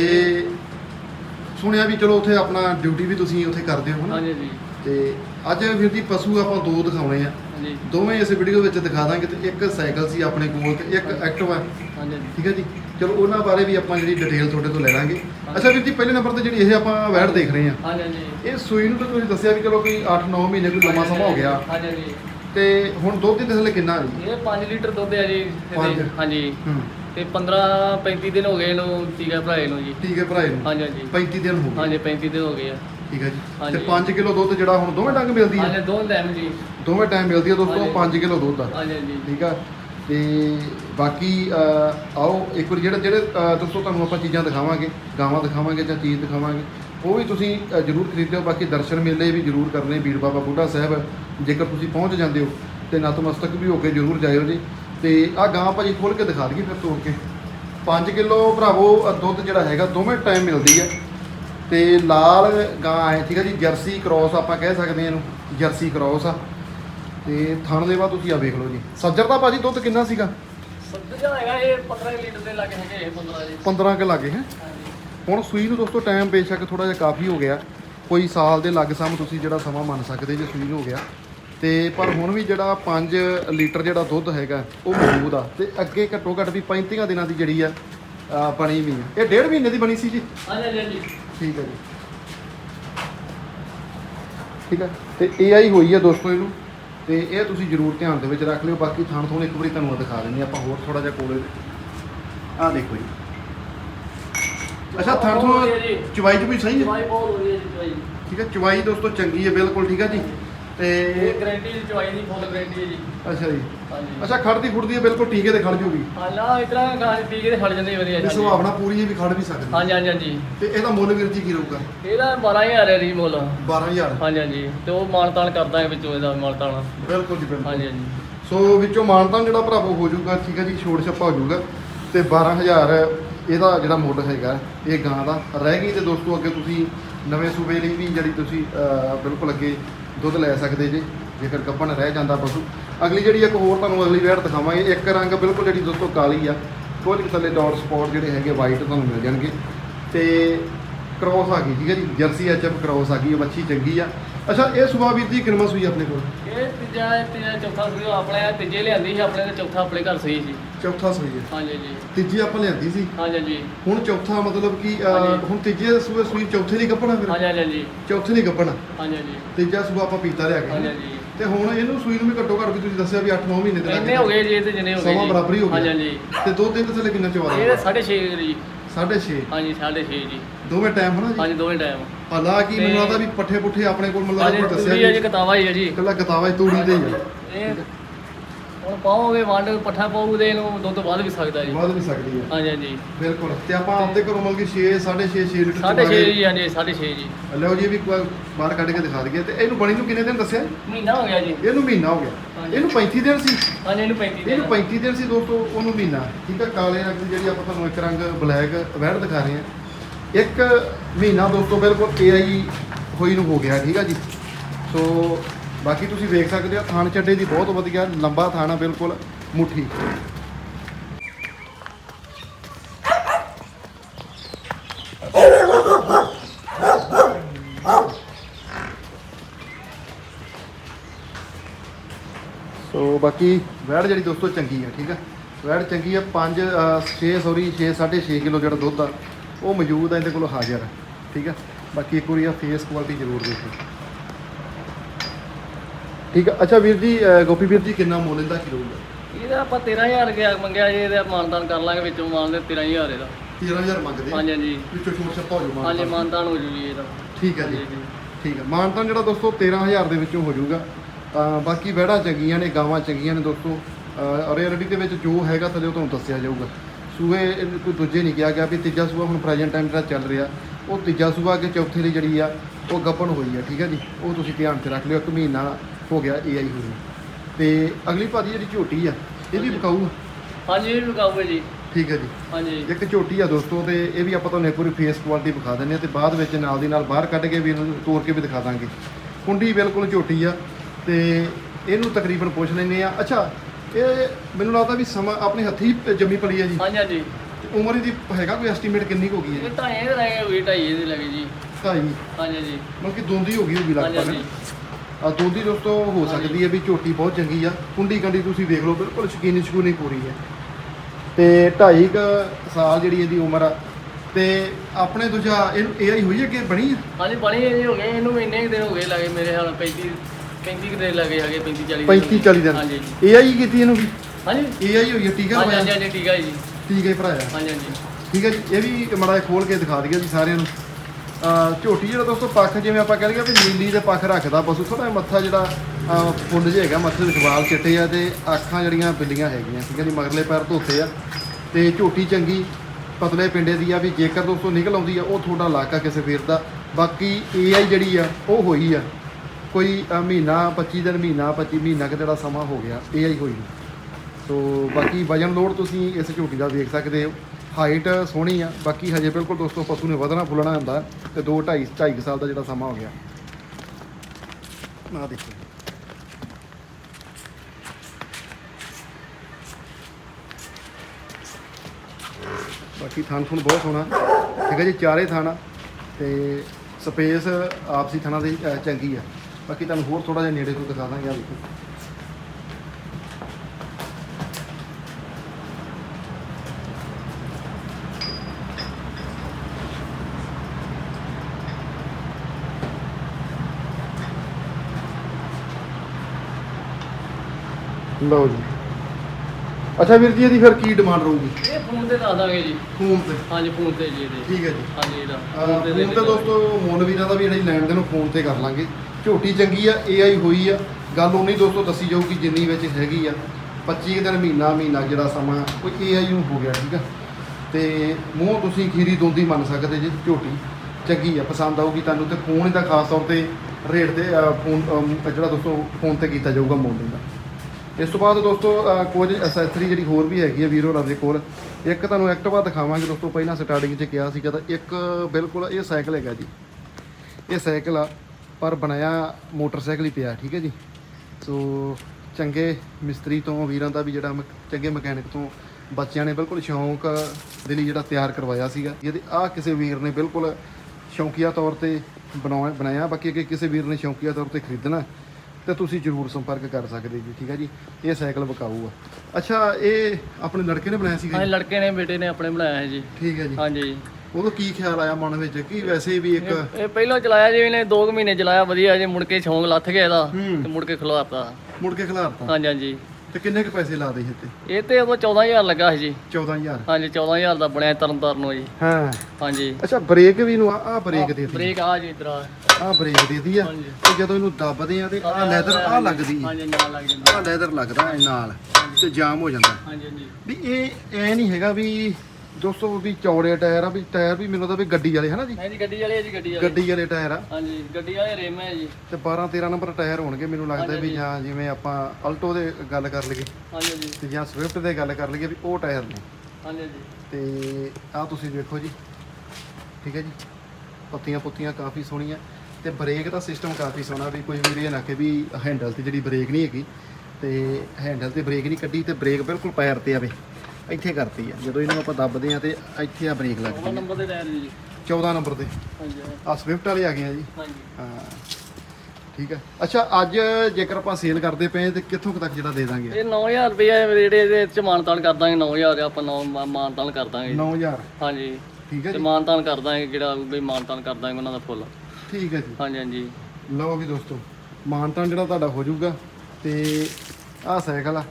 ਸੁਣਿਆ ਵੀ ਚਲੋ ਉੱਥੇ ਆਪਣਾ ਡਿਊਟੀ ਵੀ ਤੁਸੀਂ ਉੱਥੇ ਕਰਦੇ ਹੋ ਨਾ ਹਾਂਜੀ ਜੀ ਤੇ ਅੱਜ ਵੀਰ ਦੀ ਪਸ਼ੂ ਆਪਾਂ ਦੋ ਦਿਖਾਉਣੇ ਆ। ਹਾਂਜੀ। ਦੋਵੇਂ ਇਸ ਵੀਡੀਓ ਵਿੱਚ ਦਿਖਾ ਦਾਂਗੇ ਤੇ ਇੱਕ ਸਾਈਕਲ ਸੀ ਆਪਣੇ ਕੋਲ ਤੇ ਇੱਕ ਐਕਟਿਵਾ ਹਾਂਜੀ। ਠੀਕ ਹੈ ਜੀ? ਚਲੋ ਉਹਨਾਂ ਬਾਰੇ ਵੀ ਆਪਾਂ ਜਿਹੜੀ ਡਿਟੇਲ ਤੁਹਾਡੇ ਤੋਂ ਲੈ ਲਾਂਗੇ। ਅੱਛਾ ਵੀਰ ਜੀ ਪਹਿਲੇ ਨੰਬਰ ਤੇ ਜਿਹੜੀ ਇਹ ਆਪਾਂ ਵੈੜ ਦੇਖ ਰਹੇ ਆ। ਹਾਂਜੀ ਹਾਂਜੀ। ਇਹ ਸੂਈ ਨੂੰ ਤਾਂ ਤੁਸੀਂ ਦੱਸਿਆ ਵੀ ਚਲੋ ਕੋਈ 8-9 ਮਹੀਨੇ ਕੋਈ ਲੰਮਾ ਸਮਾਂ ਹੋ ਗਿਆ। ਹਾਂਜੀ ਹਾਂਜੀ। ਤੇ ਹੁਣ ਦੁੱਧ ਦੀ ਥੱਲੇ ਕਿੰਨਾ ਜੀ? ਇਹ 5 ਲੀਟਰ ਦੁੱਧ ਹੈ ਜੀ ਇਹਦੇ। ਪੰਜ। ਹਾਂਜੀ। ਹੂੰ। ਤੇ 15 35 ਦਿਨ ਹੋ ਗਏ ਇਹਨੂੰ ਟੀਕਾ ਭਰਾਏ ਨੂੰ ਜੀ। ਠੀਕ ਹੈ ਭਰਾਏ ਨੂੰ। ਹਾਂਜੀ ਹਾਂਜੀ। 35 ਦਿਨ ਹੋ ਗਏ। ਹਾਂਜੀ 35 ਦਿਨ ਹੋ ਗਏ ਆ। ਠੀਕ ਹੈ ਜੀ। ਹਾਂਜੀ। ਤੇ 5 ਕਿਲੋ ਦੁੱਧ ਜਿਹੜਾ ਹੁਣ ਦੋਵੇਂ ਡੰਗ ਮਿਲਦੀ ਹੈ ਹਾਂਜੀ ਦੋ ਟਾਈਮ ਜੀ। ਦੋਵੇਂ ਟਾਈਮ ਮਿਲਦੀ ਹੈ ਦੋਸਤੋ ਹਾਂਜੀ। 5 ਕਿਲੋ ਦੁੱਧ ਆ। ਹਾਂਜੀ ਹਾਂਜੀ। ਠੀਕ ਆ। ਤੇ ਬਾਕੀ ਅਹ, ਆਓ ਇੱਕ ਵਾਰੀ ਜਿਹੜੇ ਜਿਹੜੇ ਅਹ, ਦੋਸਤੋ ਤੁਹਾਨੂੰ ਆਪਾਂ ਚੀਜ਼ਾਂ ਦਿਖਾਵਾਂਗੇ ਗਾਵਾਂ ਦਿਖਾਵਾਂਗੇ ਜਾਂ ਚੀਜ਼ ਦਿਖਾਵਾਂਗੇ ਉਹ ਵੀ ਤੁਸੀਂ ਅਹ, ਜ਼ਰੂਰ ਖਰੀਦਿਓ। ਬਾਕੀ ਦਰਸ਼ਨ ਮੇਲੇ ਵੀ ਜ਼ਰੂਰ ਕਰਨੇ ਵੀਰ ਬਾਬਾ ਬੁੱਢਾ ਸਾਹਿਬ। ਜੇਕਰ ਤੁਸੀਂ ਪਹੁੰਚ ਜਾਂਦੇ ਹੋ ਤੇ ਨਤਮਸਤਕ ਵੀ ਹੋ ਕੇ ਜ਼ਰੂਰ ਜਾਇਓ ਜੀ। ਤੇ ਆ ਗਾਂ ਭਾਜੀ ਖੋਲ ਕੇ ਦਿਖਾ ਦਈਏ ਫਿਰ ਤੋੜ ਕੇ। 5 ਕਿਲੋ ਭਰਾਵੋ ਅਹ, ਦੁੱਧ ਜਿਹੜਾ ਹੈਗਾ ਦੋਵੇਂ ਟਾਈਮ ਮਿਲਦੀ ਹੈ ਤੇ ਲਾਲ ਗਾਂ ਹੈ ਠੀਕ ਹੈ ਜੀ ਜਰਸੀ ਕ੍ਰੋਸ ਆਪਾਂ ਕਹਿ ਸਕਦੇ ਹਾਂ ਇਹਨੂੰ ਜਰਸੀ ਕ੍ਰੋਸ ਆ। ਤੇ ਥਣ ਦੇ ਬਾਅਦ ਤੁਸੀਂ ਆ ਵੇਖ ਲਓ ਜੀ। ਸੱਜਰ ਦਾ ਭਾਜੀ ਦੁੱਧ ਕਿੰਨਾ ਸੀਗਾ? ਸੱਜਾ ਹੈਗਾ ਇਹ 15 ਲੀਟਰ ਦੇ ਲੱਗੇ ਹੈਗੇ ਇਹ 15 ਜੀ। 15 ਕੇ ਲਾਗੇ ਹੈ? ਹੁਣ ਸੂਈ ਨੂੰ ਦੋਸਤੋ ਟਾਈਮ ਬੇਸ਼ੱਕ ਥੋੜਾ ਜਿਹਾ ਕਾਫੀ ਹੋ ਗਿਆ। ਕੋਈ ਸਾਲ ਦੇ ਲੱਗ ਸਮ ਤੁਸੀਂ ਜਿਹੜਾ ਸਮਾਂ ਮੰਨ ਸਕਦੇ ਜੇ ਸੂਈ ਹੋ ਗਿਆ। ਤੇ ਪਰ ਹੁਣ ਵੀ ਜਿਹੜਾ 5 ਲੀਟਰ ਜਿਹੜਾ ਦੁੱਧ ਹੈਗਾ ਉਹ ਮੌਜੂਦ ਆ। ਤੇ ਅੱਗੇ ਘੱਟੋ ਘੱਟ ਵੀ 35 ਦਿਨਾਂ ਦੀ ਜਿਹੜੀ ਆ ਬਣੀ ਵੀ। ਇਹ ਡੇਢ ਮਹੀਨੇ ਦੀ ਬਣੀ ਸੀ ਜੀ? ਹਾਂਜੀ ਹਾਂਜੀ। ਠੀਕ ਹੈ ਜੀ। ਠੀਕ ਹੈ? ਤੇ AI ਹੋਈ ਹੈ ਦੋਸਤੋ ਇਹਨੂੰ। ਤੇ ਇਹ ਤੁਸੀਂ ਜ਼ਰੂਰ ਧਿਆਨ ਦੇ ਵਿੱਚ ਰੱਖ ਲਿਓ। ਬਾਕੀ ਥਾਣ ਥੋਣ ਇੱਕ ਵਾਰੀ ਤੁਹਾਨੂੰ ਦਿਖਾ ਦਿੰਦੇ ਆਪਾਂ ਹੋਰ ਥੋੜਾ ਜਿਹਾ ਕੋਲੇ ਆਹ ਦੇਖੋ ਜੀ। ਅੱਛਾ ਥਾਣ ਥੋਣ ਚਵਾਈ ਚ ਵੀ ਸਹੀ ਹੈ? ਚਵਾਈ ਬਹੁਤ ਹੋ ਰਹੀ ਹੈ ਜੀ ਚਵਾਈ ਠੀਕ ਹੈ ਚਵਾਈ ਦੋਸਤੋ ਚੰਗੀ ਹੈ ਬਿਲਕੁਲ ਠੀਕ ਹੈ ਜੀ। ਤੇ ਇਹ ਗਾਰੰਟੀ ਦੀ ਚਵਾਈ ਦੀ ਫੁੱਲ ਗਾਰੰਟੀ ਹੈ ਜੀ। ਅੱਛਾ ਜੀ। ਹਾਂਜੀ। ਅੱਛਾ ਖੜਦੀ ਖੁੜਦੀ ਹੈ ਬਿਲਕੁਲ ਟੀਕੇ ਤੇ ਖੜ ਜੂਗੀ। ਹਾਲਾ ਇਤਨਾ ਗਾਂ ਟੀਕੇ ਤੇ ਖੜ ਜਾਂਦੇ ਵਧੀਆ ਇਹ ਜੀ ਸੁਭਾਵਨਾ ਪੂਰੀ ਹੈ ਵੀ ਖੜ ਵੀ ਸਕਦੀ। ਹਾਂਜੀ ਹਾਂਜੀ ਹਾਂਜੀ। ਤੇ ਇਹਦਾ ਮੁੱਲ ਵੀਰ ਜੀ ਕੀ ਰਹੂਗਾ? ਇਹਦਾ 12000 ਹੈ ਜੀ ਮੁੱਲ। 12000 ਹਾਂਜੀ ਹਾਂਜੀ। ਤੇ ਉਹ ਮਾਨਤਾਨ ਕਰਦਾ ਹੈ ਵਿੱਚੋਂ ਇਹਦਾ ਮਾਨਤਾਨ। ਬਿਲਕੁਲ ਜੀ ਬਿਲਕੁਲ। ਹਾਂਜੀ ਹਾਂਜੀ। ਸੋ ਵਿੱਚੋਂ ਮਾਨਤਾਨ ਜਿਹੜਾ ਭਰਾਵੋ ਹੋ ਜਾਊਗਾ ਠੀਕ ਹੈ ਜੀ ਛੋੜ ਛੱਪਾ ਹੋ ਜਾਊਗਾ। ਤੇ 12000 ਇਹਦਾ ਜਿਹੜਾ ਮੁੱਲ ਹੈਗਾ ਇਹ ਗਾਂ ਦਾ। ਰਹਿ ਗਈ ਤੇ ਦੋਸਤੋ ਅੱਗੇ ਤੁਸੀਂ ਨਵੇਂ ਸੂਬੇ ਲਈ ਵੀ ਜਿਹੜੀ ਤੁਸੀਂ ਅਹ, ਬਿਲਕੁਲ ਅੱਗੇ ਦੁੱਧ ਲੈ ਸਕਦੇ ਜੇ, ਜੇਕਰ ਗੱਭਣ ਰਹਿ ਜਾਂਦਾ ਪਸ਼ੂ। ਅਗਲੀ ਜਿਹੜੀ ਇੱਕ ਹੋਰ ਤੁਹਾਨੂੰ ਅਗਲੀ ਵੇੜ ਦਿਖਾਵਾਂਗੇ, ਇੱਕ ਰੰਗ ਬਿਲਕੁਲ ਜਿਹੜੀ ਦੋਸਤੋ ਕਾਲੀ ਆ, ਕੁਝ ਕੁ ਥੱਲੇ ਡਾਟ ਸਪੌਟ ਜਿਹੜੇ ਹੈਗੇ ਵਾਈਟ ਤੁਹਾਨੂੰ ਮਿਲ ਜਾਣਗੇ। ਤੇ ਕ੍ਰੋਸ ਆ ਗਈ, ਠੀਕ ਹੈ ਜੀ, ਜਰਸੀ ਐਚਐਫ ਕ੍ਰੋਸ ਆ ਗਈ, ਇਹ ਮੱਛੀ ਚੰਗੀ ਆ। ਅੱਛਾ, ਇਹ ਸੁਭਾ ਵੀਰ ਜੀ ਕਿੰਨਵਾਂ ਸੂਈ ਆਪਣੇ ਕੋਲ? ਇਹ ਤੀਜਾ ਤੀਜਾ, ਚੌਥਾ ਸੀ ਆਪਣੇ ਤੀਜੇ ਲਿਆਂਦੀ ਸੀ, ਆਪਣੇ ਤੇ ਚੌਥਾ ਆਪਣੇ ਘਰ ਸਹੀ ਸੀ। ਚੌਥਾ ਸੂਈ ਹੈ। ਹਾਂਜੀ ਜੀ ਤੀਜੀ ਆਪਾਂ ਲਿਆਂਦੀ ਸੀ। ਹਾਂਜੀ ਹਾਂਜੀ। ਹੁਣ ਚੌਥਾ ਮਤਲਬ ਕਿ ਅਹ, ਹਾਂਜੀ। ਹੁਣ ਤੀਜੇ ਸੂਏ ਸੂਈ ਚੌਥੇ ਨਹੀਂ ਕੱਪਣਾ ਫਿਰ? ਹਾਂਜੀ ਹਾਂਜੀ ਚੌਥੇ ਨਹੀਂ ਕੱਪਣਾ। ਹਾਂਜੀ ਹਾਂਜੀ। ਤੀਜਾ ਸੂਆ ਆਪਾਂ ਪੀਤਾ ਲਿਆ ਕੇ। ਹਾਂਜੀ ਤੇ ਹੁਣ ਇਹਨੂੰ ਸੂਈ ਨੂੰ ਵੀ ਘੱਟੋ ਘੱਟ ਵੀ ਤੁਸੀਂ ਦੱਸਿਆ ਵੀ 8-9 ਮਹੀਨੇ ਦੇ ਇੰਨੇ ਹੋ ਗਏ ਜੀ ਇਹ ਤੇ ਜਿੰਨੇ ਹੋ ਗਏ ਸਮਾਂ ਜੀ। ਬਰਾਬਰ ਹੀ ਹੋ ਗਿਆ। ਹਾਂਜੀ ਹਾਂਜੀ। ਤੇ ਦੋ ਦਿਨ ਤੇ ਥੱਲੇ ਕਿੰਨਾ ਚਵਾ ਇਹ 6.5 ਜੀ। 6.5 ਹਾਂਜੀ 6.5 ਜੀ। ਦੋਵੇਂ ਟਾਈਮ ਹਨਾ ਜੀ? ਹਾਂਜੀ ਦੋਵੇਂ ਟਾਈਮ। ਹਾਲਾ ਕੀ ਤੇ- ਮੈਨੂੰ ਲੱਗਦਾ ਵੀ ਪੱਠੇ ਪੁੱਠੇ ਆਪਣੇ ਕੋਲ ਮਤਲਬ ਹਾਂਜੀ ਕੋਈ ਦੱਸਿਆ ਜੀ ਜੀ ਕਿਤਾਬਾਂ ਹੀ ਹੈ ਜੀ। ਇਕੱਲਾ ਕਿਤਾਬਾਂ ਹੀ ਤੂੜੀ ਤੇ ਹੀ ਆ। ਇਹ ਹੁਣ ਪਾਓਗੇ ਵੰਡ ਪੱਠਾ ਪਾਉ ਦੇ ਇਹਨੂੰ ਦੁੱਧ ਵੱਧ ਵੀ ਸਕਦਾ ਜੀ। ਵੱਧ ਵੀ ਸਕਦੀ ਹੈ। ਹਾਂਜੀ ਹਾਂਜੀ। ਬਿਲਕੁਲ। ਤੇ ਆਪਾਂ ਆਪਦੇ ਘਰੋਂ ਮਤਲਬ ਕਿ 6 6.5 6 ਲੀਟਰ ਸਾਢੇ ਛੇ ਚਵਾਂਗੇ। ਜੀ ਹਾਂਜੀ ਸਾਢੇ ਛੇ ਜੀ। ਲਓ ਜੀ ਇਹ ਵੀ ਬਾਹਰ ਕੱਢ ਕੇ ਦਿਖਾ ਦਈਏ। ਤੇ ਇਹਨੂੰ ਬਣੀ ਨੂੰ ਕਿੰਨੇ ਦਿਨ ਦੱਸਿਆ? ਮਹੀਨਾ ਹੋ ਗਿਆ ਜੀ। ਇਹਨੂੰ ਮਹੀਨਾ ਹੋ ਗਿਆ। ਇਹਨੂੰ 35 ਦਿਨ ਸੀ। ਹਾਂਜੀ ਇਹਨੂੰ 35 ਇਹਨੂੰ ਦਿਨ 35 ਦਿਨ ਸੀ ਦੋਸਤੋ ਉਹਨੂੰ ਮਹੀਨਾ। ਠੀਕ ਹੈ ਕਾਲੇ ਰੰਗ ਦੀ ਜਿਹੜੀ ਆਪਾਂ ਤੁਹਾਨੂੰ ਇੱਕ ਰੰਗ ਬਲੈਕ ਵੈੜ ਦਿਖਾ ਰਹੇ ਹਾਂ। ਇੱਕ ਮਹੀਨਾ ਦੋਸਤੋ ਬਿਲਕੁਲ ਏਆਈ ਹੋਈ ਨੂੰ ਹੋ ਗਿਆ ਠੀਕ ਹੈ ਜੀ। ਸੋ ਬਾਕੀ ਤੁਸੀਂ ਵੇਖ ਸਕਦੇ ਹੋ, ਥਾਣ ਚੱਡੇ ਦੀ ਬਹੁਤ ਵਧੀਆ, ਲੰਬਾ ਥਾਣਾ ਬਿਲਕੁਲ ਮੁੱਠੀ। ਸੋ ਬਾਕੀ ਵੈੜ ਜਿਹੜੀ ਦੋਸਤੋ ਚੰਗੀ ਆ, ਠੀਕ ਆ? ਵੈੜ ਚੰਗੀ ਆ 5 6 ਸੌਰੀ 6 6.5 ਕਿਲੋ ਜਿਹੜਾ ਦੁੱਧ ਆ, ਉਹ ਮੌਜੂਦ ਆ, ਇਹਦੇ ਕੋਲ ਹਾਜ਼ਰ ਆ, ਠੀਕ ਆ? ਬਾਕੀ ਇੱਕ ਵਾਰੀ ਆ ਫੇਸ ਕੁਆਲਿਟੀ ਜ਼ਰੂਰ ਦੇਖੋ। ਠੀਕ ਆ। ਅੱਛਾ ਵੀਰ ਜੀ ਗੋਪੀ ਵੀਰ ਜੀ ਕਿੰਨਾ ਮੁੱਲ ਇਹਦਾ ਕਿਲੋ ਦਾ? ਇਹਦਾ ਆਪਾਂ 13000 ਗਿਆ ਮੰਗਿਆ ਜੀ ਇਹਦਾ ਮਾਨਦਾਨ ਕਰ ਲਾਂਗੇ ਵਿੱਚੋਂ ਮਾਨ ਦੇ 13000 ਇਹਦਾ। 13000 ਮੰਗਦੇ ਆ। ਹਾਂਜੀ ਹਾਂਜੀ। ਵਿੱਚੋਂ ਛੋਟ ਛੱਪਾ ਹੋ ਜਾਊ ਹਾਂਜੀ। ਮਾਨਦਾਨ ਹੋ ਜੂ ਜੀ ਇਹਦਾ। ਠੀਕ ਆ ਜੀ। ਠੀਕ ਆ। ਮਾਨਤਾਨ ਜਿਹੜਾ ਦੋਸਤੋ 13000 ਦੇ ਵਿੱਚੋਂ ਹੋ ਜਾਊਗਾ ਤਾਂ ਬਾਕੀ ਵਹਿੜਾਂ ਚੰਗੀਆਂ ਨੇ ਗਾਵਾਂ ਚੰਗੀਆਂ ਨੇ ਦੋਸਤੋ। ਅ, ਔਰ ਇਹ ਰੈਡੀ ਦੇ ਵਿੱਚ ਜੋ ਹੈਗਾ ਥੱਲੇ ਉਹ ਤੁਹਾਨੂੰ ਦੱਸਿਆ ਜਾਊਗਾ। ਸੂਏ ਇਹਨੂੰ ਕੋਈ ਦੂਜੇ ਨਹੀਂ ਕਿਹਾ ਗਿਆ ਵੀ ਤੀਜਾ ਸੂਆ ਹੁਣ ਪ੍ਰੈਜ਼ੈਂਟ ਟਾਈਮ ਜਿਹੜਾ ਚੱਲ ਰਿਹਾ। ਉਹ ਤੀਜਾ ਸੂਆ ਅੱਗੇ ਚੌਥੇ ਲਈ ਜਿਹੜੀ ਆ ਉਹ ਗੱਪਣ ਹੋਈ ਆ ਠੀਕ ਆ ਜੀ। ਉਹ ਤੁਸੀਂ ਧਿਆਨ 'ਚ ਰੱਖ ਲਿਓ ਇੱਕ ਮਹੀਨਾ ਹੋ ਗਿਆ ਏਆਈ ਹੋਈ ਨੂੰ। ਤੇ ਅਗਲੀ ਭਾਜੀ ਜਿਹੜੀ ਝੋਟੀ ਆ ਇਹ ਵੀ ਵਿਕਾਊ ਆ ਹਾਂਜੀ ਇਹ ਵੀ ਵਿਕਾਊਗਾ ਜੀ। ਠੀਕ ਆ ਜੀ। ਹਾਂਜੀ। ਇੱਕ ਝੋਟੀ ਆ ਦੋਸਤੋ ਤੇ ਇਹ ਵੀ ਆਪਾਂ ਤੁਹਾਨੂੰ ਇੱਕ ਵਾਰੀ ਫੇਸ ਕੁਆਲਿਟੀ ਵਿਖਾ ਦਿੰਦੇ ਆ ਤੇ ਬਾਅਦ ਵਿੱਚ ਨਾਲ ਦੀ ਨਾਲ ਬਾਹਰ ਕੱਢ ਕੇ ਵੀ ਇਹਨੂੰ ਤੋੜ ਕੇ ਵੀ ਦਿਖਾ ਦਾਂਗੇ। ਕੁੰਡੀ ਬਿਲਕੁਲ ਝੋਟੀ ਆ ਤੇ ਇਹਨੂੰ ਤਕਰੀਬਨ ਪੁੱਛ ਲੈਂਦੇ ਆ। ਅੱਛਾ ਇਹ ਮੈਨੂੰ ਲੱਗਦਾ ਵੀ ਸਮਾਂ ਆਪਣੇ ਹੱਥੀ ਜੰਮੀ ਪਲੀ ਆ ਜੀ। ਹਾਂਜੀ ਹਾਂਜੀ। ਉਮਰ ਇਹਦੀ ਹੈਗਾ ਕੋਈ ਐਸਟੀਮੇਟ ਕਿੰਨੀ ਹੋ ਗਈ ਇਹ ਹੈ ਢਾਈ ਇਹਦੇ ਲੱਗੇ ਹੋਈ ਢਾਈ ਇਹਦੇ ਲੱਗੇ ਜੀ। ਢਾਈ। ਹਾਂਜੀ ਹਾਂਜੀ। ਮਤਲਬ ਕਿ ਦੋਂਦੀ ਹੋ ਗਈ ਹੋਗੀ ਲਗਭਗ। ਹਾਂਜੀ। ਦੋਂਦੀ ਦੋਸਤੋ ਹੋ। ਸਕਦੀ ਹੈ ਵੀ ਝੋਟੀ ਬਹੁਤ ਚੰਗੀ ਆ। ਕੁੰਡੀ ਕੰਡੀ ਤੁਸੀਂ ਵੇਖ ਲਓ ਬਿਲਕੁਲ ਸ਼ਕੀਨੀ ਸ਼ਕੂਨੀ ਪੂਰੀ ਹੈ। ਤੇ 2.5 ਕੁ ਸਾਲ ਜਿਹੜੀ ਇਹਦੀ ਉਮਰ ਆ। ਤੇ ਆਪਣੇ ਦੂਜਾ ਇਹਨੂੰ ਏਆਈ ਹੋਈ ਹੈ ਕਿ ਬਣੀ ਹਾਂਜੀ ਬਣੀ ਇਹ ਹੋ ਗਏ। ਇਹਨੂੰ ਇੰਨੇ ਦਿਨ ਹੋ ਗਏ ਲੱਗੇ ਮੇਰੇ ਹਾਲ 35 35 ਕੁ ਦਿਨ ਲੱਗੇ ਹੈਗੇ 35 40 35 40 ਦਿਨ। ਹਾਂਜੀ ਏਆਈ ਕੀਤੀ ਇਹਨੂੰ ਵੀ? ਹਾਂਜੀ। ਏਆਈ ਹੋਈ ਹੈ ਟੀਕਾ ਹਾਂਜੀ ਹਾਂਜੀ ਹੈ ਜੀ। ਹੈ ਭਰਾਇਆ। ਹਾਂਜੀ ਹਾਂਜੀ। ਠੀਕ ਹੈ ਜੀ ਇਹ ਵੀ ਮੜਾ ਖੋਲ ਕੇ ਦਿਖਾ ਦਈਏ ਜੀ ਸਾਰਿਆਂ ਨੂੰ। ਝੋਟੀ ਜਿਹੜਾ ਦੋਸਤੋ, ਪੱਖ ਜਿਵੇਂ ਆਪਾਂ ਕਹਿ ਲਈਏ ਵੀ ਨੀਲੀ ਦੇ ਪੱਖ ਰੱਖਦਾ ਪਸ਼ੂ ਥੋੜਾ ਮੱਥਾ ਜਿਹੜਾ, ਅਹ, ਫੁੱਲ ਜਿਹਾ ਹੈਗਾ, ਮੱਥੇ ਵਿੱਚ ਵਾਲ ਚਿੱਟੇ ਆ ਤੇ ਅੱਖਾਂ ਜਿਹੜੀਆਂ ਬਿੱਲੀਆਂ ਹੈਗੀਆਂ, ਠੀਕ ਹੈ ਜੀ, ਮਗਰਲੇ ਪੈਰ ਧੋਤੇ ਆ। ਤੇ ਝੋਟੀ ਚੰਗੀ ਪਤਲੇ ਪਿੰਡੇ ਦੀ ਆ ਵੀ ਜੇਕਰ ਦੋਸਤੋ ਨਿਕਲ ਆਉਂਦੀ ਆ, ਉਹ ਤੁਹਾਡਾ ਇਲਾਕਾ ਕਿਸੇ ਵੀਰ ਦਾ। ਬਾਕੀ ਏਆਈ ਜਿਹੜੀ ਆ, ਉਹ ਹੋਈ ਆ। ਕੋਈ ਮਹੀਨਾ 25 ਦਿਨ, ਮਹੀਨਾ 25 ਮਹੀਨਾ ਕਿ ਜਿਹੜਾ ਸਮਾਂ ਹੋ ਗਿਆ ਏਆਈ ਹੋਈ ਨੂੰ। ਸੋ ਬਾਕੀ ਵਜਨ ਲੋਡ ਤੁਸੀਂ ਇਸ ਝੋਟੀ ਦਾ ਵੇਖ ਸਕਦੇ ਹੋ। ਹਾਈਟ ਸੋਹਣੀ ਆ, ਬਾਕੀ ਹਜੇ ਬਿਲਕੁਲ ਦੋਸਤੋ ਪਸ਼ੂ ਨੇ ਵਧਣਾ ਫੁੱਲਣਾ ਹੁੰਦਾ ਤੇ 2 2.5 2.5 ਸਾਲ ਦਾ ਜਿਹੜਾ ਸਮਾਂ ਹੋ ਗਿਆ। ਨਾ ਦੇਖੋ। ਬਾਕੀ ਥਣ ਥੁਣ ਬਹੁਤ ਸੋਹਣਾ। ਠੀਕ ਹੈ ਜੀ, ਚਾਰੇ ਥਾਣਾ ਤੇ ਸਪੇਸ ਆਪਸੀ ਥਾਣਾ ਦੀ ਚੰਗੀ ਆ। ਬਾਕੀ ਤੁਹਾਨੂੰ ਹੋਰ ਥੋੜਾ ਜਿਹਾ ਨੇੜੇ ਤੋਂ ਦਿਖਾ ਦਾਂਗੇ ਆ ਦੇਖੋ। ਲਓ ਜੀ। ਅੱਛਾ ਵੀਰ ਜੀ ਇਹਦੀ ਫਿਰ ਕੀ ਡਿਮਾਂਡ ਰਹੂਗੀ? ਇਹ ਫੋਨ ਤੇ ਦੱਸ ਦਾਂਗੇ ਜੀ। ਫੋਨ ਤੇ? ਹਾਂਜੀ ਫੋਨ ਤੇ ਜੀ ਇਹਦੇ। ਠੀਕ ਹੈ ਜੀ। ਹਾਂਜੀ ਇਹਦਾ। ਦੇ ਫੋਨ ਦੇ ਤੇ ਦਿਓ। ਦੋਸਤੋ ਮੋਨ ਵੀਰਾਂ ਦਾ ਵੀ ਜਿਹੜੀ ਲੈਣ ਦੇਣ ਉਹ ਫੋਨ ਤੇ ਕਰ ਲਾਂਗੇ। ਝੋਟੀ ਚੰਗੀ ਆ ਏਆਈ ਹੋਈ ਆ। ਗੱਲ ਉਨੀ ਦੋਸਤੋ ਦੱਸੀ ਜਾਊਗੀ ਜਿੰਨੀ ਵਿੱਚ ਹੈਗੀ ਆ। 25 ਕੁ ਦਿਨ ਮਹੀਨਾ ਮਹੀਨਾ ਜਿਹੜਾ ਸਮਾਂ ਕੋਈ ਏਆਈ ਨੂੰ ਹੋ ਗਿਆ ਠੀਕ ਆ। ਤੇ ਮੂੰਹ ਤੁਸੀਂ ਖੀਰੀ ਦੋਂਦੀ ਮੰਨ ਸਕਦੇ ਜੇ ਝੋਟੀ। ਚੰਗੀ ਆ ਪਸੰਦ ਆਊਗੀ ਤੁਹਾਨੂੰ ਤੇ ਫੋਨ ਇਹਦਾ ਖਾਸ ਤੌਰ ਤੇ ਰੇਟ ਤੇ ਫੋਨ ਜਿਹੜਾ ਦੋਸਤੋ ਫੋਨ ਤੇ ਕੀਤਾ ਜਾਊਗਾ ਮੋਡਲ ਦਾ ਇਸ ਤੋਂ ਬਾਅਦ ਦੋਸਤੋ ਕੁਝ ਅਸੈਸਰੀ ਜਿਹੜੀ ਹੋਰ ਵੀ ਹੈਗੀ ਹੈ ਵੀਰ ਹੋਰਾਂ ਦੇ ਕੋਲ, ਇੱਕ ਤੁਹਾਨੂੰ ਐਕਟਿਵਾ ਦਿਖਾਵਾਂਗੇ ਦੋਸਤੋ, ਪਹਿਲਾਂ ਸਟਾਰਟਿੰਗ 'ਚ ਕਿਹਾ ਸੀਗਾ ਤਾਂ ਇੱਕ ਬਿਲਕੁਲ ਇਹ ਸਾਈਕਲ ਹੈਗਾ ਜੀ। ਇਹ ਸਾਈਕਲ ਆ, ਪਰ ਬਣਾਇਆ ਮੋਟਰਸਾਈਕਲ ਹੀ ਪਿਆ, ਠੀਕ ਹੈ ਜੀ। ਸੋ ਚੰਗੇ ਮਿਸਤਰੀ ਤੋਂ, ਵੀਰਾਂ ਦਾ ਵੀ ਜਿਹੜਾ ਮਕ- ਚੰਗੇ ਮਕੈਨਿਕ ਤੋਂ ਬੱਚਿਆਂ ਨੇ ਬਿਲਕੁਲ ਸ਼ੌਂਕ ਦੇ ਲਈ ਜਿਹੜਾ ਤਿਆਰ ਕਰਵਾਇਆ ਸੀਗਾ। ਜਿਹਦੇ ਆ ਕਿਸੇ ਵੀਰ ਨੇ ਬਿਲਕੁਲ ਸ਼ੌਂਕੀਆ ਤੌਰ ਤੇ ਬਣਾਉ, ਬਣਾਇਆ, ਬਾਕੀ ਅੱਗੇ ਕਿਸੇ ਵੀਰ ਨੇ ਸ਼ੌਂਕੀਆ ਤੌਰ ਤੇ ਖਰੀਦਣਾ। ਤੇ ਤੁਸੀਂ ਜਰੂਰ ਸੰਪਰਕ ਕਰ ਸਕਦੇ ਜੀ ਠੀਕ ਹੈ ਜੀ? ਇਹ ਸਾਈਕਲ ਵਿਕਾਊ ਆ। ਅੱਛਾ ਇਹ ਆਪਣੇ ਲੜਕੇ ਨੇ ਬਣਾਇਆ ਸੀਗਾ ਜੀ? ਲੜਕੇ ਨੇ ਬੇਟੇ ਨੇ ਆਪਣੇ ਬਣਾਇਆ ਹੈ ਜੀ। ਠੀਕ ਹੈ ਜੀ। ਹਾਂਜੀ। ਉਦੋਂ ਕੀ ਖਿਆਲ ਆਇਆ ਮਨ ਵਿੱਚ? ਕਿ ਵੈਸੇ ਵੀ ਇੱਕ ਇਹ ਪਹਿਲਾਂ ਚਲਾਇਆ ਜੀ ਇਹਨੇ 2 ਮਹੀਨੇ ਚਲਾਇਆ ਵਧੀਆ ਜੇ ਮੁੜ ਕੇ ਸ਼ੌਂਕ ਲੱਥ ਗਿਆ ਇਹਦਾ ਹੂੰ। ਤੇ ਮੁੜ ਕੇ ਖਿਲਾਰਤਾ। ਮੁੜ ਕੇ ਖਿਲਾਰਤਾ। ਹਾਂਜੀ ਹਾਂਜੀ। ਤੇ ਕਿੰਨੇ ਕੁ ਪੈਸੇ ਲਾ ਦੇ ਇੱਥੇ? ਇਹ ਤੇ ਉਦੋਂ 14000 ਲੱਗਾ ਸੀ ਜੀ। 14000 ਹਾਂਜੀ 14000 ਦਾ ਬਣਿਆ ਤਰਨਤਾਰਨ ਨੂੰ ਜੀ। ਹਾਂ। ਹਾਂਜੀ। ਅੱਛਾ ਬ੍ਰੇਕ ਵੀ ਨੂੰ ਆ ਬ੍ਰੇਕ ਦੇ ਦਿੱਤੀ। ਬ੍ਰੇਕ ਆ ਜੀ ਇਧਰ ਆ। ਆ ਬ੍ਰੇਕ ਦੇ ਦਿੱਤੀ ਆ। ਹਾਂਜੀ। ਤੇ ਜਦੋਂ ਇਹਨੂੰ ਦੱਬਦੇ ਆ ਤੇ ਆ ਲੈਦਰ ਆ ਲੱਗਦੀ ਹਾਂਜੀ ਨਾਲ ਲੱਗ ਜਾਂਦਾ। ਆ ਲੈਦਰ ਲੱਗਦਾ ਇਹ ਨਾਲ ਤੇ ਜਾਮ ਹੋ ਜਾਂਦਾ। ਹਾਂਜੀ ਹਾਂਜੀ। ਵੀ ਇਹ ਐ ਨਹੀਂ ਹੈਗਾ ਵੀ ਦੋਸਤੋ ਵੀ ਚੌੜੇ ਟਾਇਰ ਆ ਵੀ ਟਾਇਰ ਵੀ ਮੈਨੂੰ ਤਾਂ ਵੀ ਗੱਡੀ ਵਾਲੇ ਹਨਾ ਜੀ? ਹਾਂਜੀ ਗੱਡੀ ਵਾਲੇ ਆ ਜੀ ਗੱਡੀ ਵਾਲੇ। ਗੱਡੀ ਵਾਲੇ ਟਾਇਰ ਆ। ਹਾਂਜੀ ਗੱਡੀ ਵਾਲੇ ਰੇਮ ਹੈ ਜੀ। ਤੇ 12 13 ਨੰਬਰ ਟਾਇਰ ਹੋਣਗੇ ਮੈਨੂੰ ਲੱਗਦਾ ਵੀ। ਜਾਂ ਜਿਵੇਂ ਆਪਾਂ ਅਲਟੋ ਦੇ ਗੱਲ ਕਰ ਲਈਏ ਹਾਂਜੀ ਹਾਂਜੀ। ਤੇ ਜਾਂ ਸਵਿਫਟ ਦੇ ਗੱਲ ਕਰ ਲਈਏ ਵੀ ਉਹ ਟਾਇਰ ਨੇ। ਹਾਂਜੀ ਹਾਂਜੀ। ਤੇ ਆਹ ਤੁਸੀਂ ਵੇਖੋ ਜੀ ਠੀਕ ਹੈ ਜੀ? ਪੱਤੀਆਂ ਪੁੱਤੀਆਂ ਕਾਫੀ ਸੋਹਣੀਆਂ। ਤੇ ਬ੍ਰੇਕ ਦਾ ਸਿਸਟਮ ਕਾਫੀ ਸੋਹਣਾ ਵੀ ਕੋਈ ਵੀਰੇ ਨਾ ਕਿ ਵੀ ਹੈਂਡਲ ਤੇ ਜਿਹੜੀ ਬ੍ਰੇਕ ਨਹੀਂ ਹੈਗੀ ਤੇ ਹੈਂਡਲ ਤੇ ਬ੍ਰੇਕ ਨਹੀਂ ਕੱਢੀ ਤੇ ਬ੍ਰੇਕ ਬਿਲਕੁਲ ਪੈਰ ਤੇ ਆਵੇ। ਇੱਥੇ ਕਰਤੀ ਆ। ਜਦੋਂ ਇਹਨੂੰ ਆਪਾਂ ਦੱਬਦੇ ਆ ਤੇ ਇੱਥੇ ਆ ਬ੍ਰੇਕ ਲੱਗਦੀ ਆ। ਨੰਬਰ ਦੇ ਟਾਇਰ ਜੀ। 14 ਨੰਬਰ ਤੇ ਹਾਂਜੀ ਆ ਸਵਿਫਟ ਵਾਲੇ ਆ ਗਏ ਆ ਜੀ। ਹਾਂਜੀ। ਹਾਂ। ਠੀਕ ਹੈ ਅੱਛਾ ਅੱਜ ਜੇਕਰ ਆਪਾਂ ਸੇਲ ਕਰਦੇ ਪਏ ਤੇ ਕਿੱਥੋਂ ਕੁ ਤੱਕ ਜਿਹੜਾ ਦੇ ਦਾਂਗੇ? ਇਹ 9000 ਰੁਪਏ ਜਿਹੜੇ ਇਹਦੇ ਚ ਮਾਨਤਾਨ ਕਰ ਦਾਂਗੇ 9000 ਆਪਾਂ ਨੌ ਮਾ- ਮਾਨਤਾਨ ਕਰ ਦਾਂਗੇ 9000 ਹਾਂਜੀ। ਠੀਕ ਹੈ ਤੇ ਜੀ। ਮਾਨਤਾਨ ਕਰ ਦਾਂਗੇ ਜਿਹੜਾ ਵੀ ਮਾਨਤਾਨ ਕਰ ਦਾਂਗੇ ਉਹਨਾਂ ਦਾ ਫੁੱਲ। ਠੀਕ ਹੈ ਜੀ। ਹਾਂਜੀ ਹਾਂਜੀ। ਲਓ ਵੀ ਦੋਸਤੋ ਮਾਨਤਾਨ ਜਿਹੜਾ ਤੁਹਾਡਾ ਹੋ ਜਾਊਗਾ ਤੇ ਆਹ ਸਾਈਕਲ ਆ।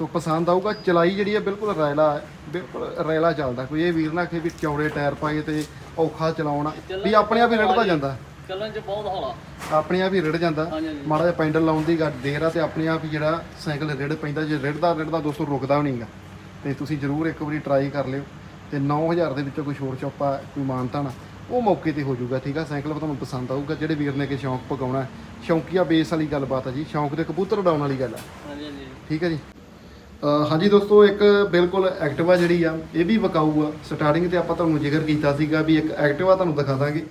ਸੋ ਪਸੰਦ ਆਊਗਾ ਚਲਾਈ ਜਿਹੜੀ ਹੈ ਬਿਲਕੁਲ ਰੈਲਾ ਹੈ, ਬਿਲਕੁਲ ਰੈਲਾ ਚੱਲਦਾ। ਕੋਈ ਇਹ ਵੀਰ ਨਾ ਕਿ ਵੀ ਚੌੜੇ ਟਾਇਰ ਪਾਏ ਤੇ ਔਖਾ ਚਲਾਉਣਾ ਵੀ ਆਪਣੇ ਆਪ ਹੀ ਰੜਦਾ ਜਾਂਦਾ। ਚੱਲਣ ਚ ਬਹੁਤ ਹੌਲਾ। ਆਪਣੇ ਆਪ ਹੀ ਰੜ ਜਾਂਦਾ। ਮਾੜਾ ਜਿਹਾ ਪੈਂਡਲ ਲਾਉਣ ਦੀ ਗੱਲ ਦੇਰ ਆ ਤੇ ਆਪਣੇ ਆਪ ਹੀ ਜਿਹੜਾ ਸਾਈਕਲ ਰਿੜ ਪੈਂਦਾ ਜੇ ਰਿੜਦਾ ਰਿੜਦਾ ਦੋਸਤੋ ਰੁਕਦਾ ਵੀ ਨਹੀਂਗਾ। ਤੇ ਤੁਸੀਂ ਜ਼ਰੂਰ ਇੱਕ ਵਾਰੀ ਟਰਾਈ ਕਰ ਲਿਓ। ਤੇ 9000 ਦੇ ਵਿੱਚੋਂ ਕੋਈ ਛੋੜ ਚੋਪਾ ਕੋਈ ਮਾਨਤਾ ਨਾ ਉਹ ਮੌਕੇ ਤੇ ਹੋ ਜਾਊਗਾ ਠੀਕ ਆ? ਸਾਈਕਲ ਤੁਹਾਨੂੰ ਪਸੰਦ ਆਊਗਾ ਜਿਹੜੇ ਵੀਰ ਨੇ ਕਿ ਸ਼ੌਂਕ ਪਕਾਉਣਾ। ਸ਼ੌਂਕੀਆ ਬੇਸ ਵਾਲੀ ਗੱਲਬਾਤ ਆ ਜੀ। ਸ਼ੌਂਕ ਦੇ ਕਬੂਤਰ ਉਡਾਉਣ ਵਾਲੀ ਗੱਲ ਆ। ਹਾਂਜੀ ਹਾਂਜੀ। ਠੀਕ ਹੈ ਜੀ? ਹਾਂਜੀ ਦੋਸਤੋ, ਇੱਕ ਬਿਲਕੁਲ ਐਕਟਿਵਾ ਜਿਹੜੀ ਆ, ਇਹ ਵੀ ਵਿਕਾਊ ਆ। ਸਟਾਰਟਿੰਗ ਤੇ ਆਪਾਂ ਤੁਹਾਨੂੰ ਜ਼ਿਕਰ ਕੀਤਾ ਸੀਗਾ ਵੀ ਇੱਕ ਐਕਟਿਵਾ ਤੁਹਾਨੂੰ ਦਿਖਾ ਦਾਂਗੇ।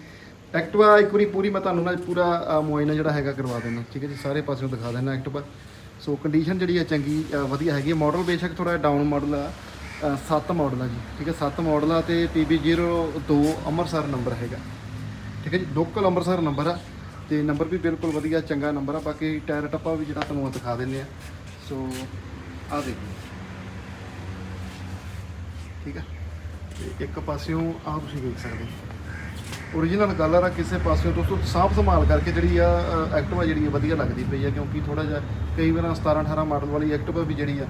ਐਕਟਿਵਾ ਇੱਕ ਵਾਰੀ ਪੂਰੀ ਮੈਂ ਤੁਹਾਨੂੰ ਨਾ ਪੂਰਾ ਮੁਆਇਨਾ ਜਿਹੜਾ ਹੈਗਾ ਕਰਵਾ ਦਿੰਦਾ। ਠੀਕ ਹੈ ਜੀ, ਸਾਰੇ ਪਾਸਿਓਂ ਦਿਖਾ ਦਿੰਦਾ ਐਕਟਿਵਾ ਸੋ ਕੰਡੀਸ਼ਨ ਜਿਹੜੀ ਆ ਚੰਗੀ ਵਧੀਆ ਹੈਗੀ ਮਾਡਲ ਬੇਸ਼ੱਕ ਥੋੜਾ ਡਾਊਨ ਮਾਡਲ ਆ 7 ਮਾਡਲ ਆ ਜੀ। ਠੀਕ ਹੈ 7 ਮਾਡਲ ਆ ਤੇ PB02 ਅੰਮ੍ਰਿਤਸਰ ਨੰਬਰ ਹੈਗਾ। ਠੀਕ ਹੈ ਜੀ ਲੋਕਲ ਅੰਮ੍ਰਿਤਸਰ ਨੰਬਰ ਆ। ਤੇ ਨੰਬਰ ਵੀ ਬਿਲਕੁਲ ਵਧੀਆ, ਚੰਗਾ ਨੰਬਰ ਆ। ਬਾਕੀ ਟਾਇਰ ਟੱਪਾ ਵੀ ਜਿਹੜਾ ਤੁਹਾਨੂੰ ਦਿਖਾ ਦਿੰਦੇ ਆ। ਸੋ ਆ ਦੇਖੋ। ਠੀਕ ਆ? ਤੇ ਇੱਕ ਪਾਸਿਓਂ ਆ ਤੁਸੀਂ ਵੇਖ ਸਕਦੇ ਓਰੀਜਨਲ ਕਲਰ ਆ ਕਿਸੇ ਪਾਸਿਓਂ ਦੋਸਤੋ ਸਾਫ਼ ਸੰਭਾਲ ਕਰਕੇ ਜਿਹੜੀ ਆ ਐਕਟਿਵਾ ਜਿਹੜੀ ਆ ਵਧੀਆ ਲੱਗਦੀ ਪਈ ਆ ਕਿਉਂਕਿ ਥੋੜਾ ਜਿਹਾ ਕਈ ਵਾਰ 17 18 ਮਾਡਲ ਵਾਲੀ ਐਕਟਿਵਾ ਵੀ ਜਿਹੜੀ ਆ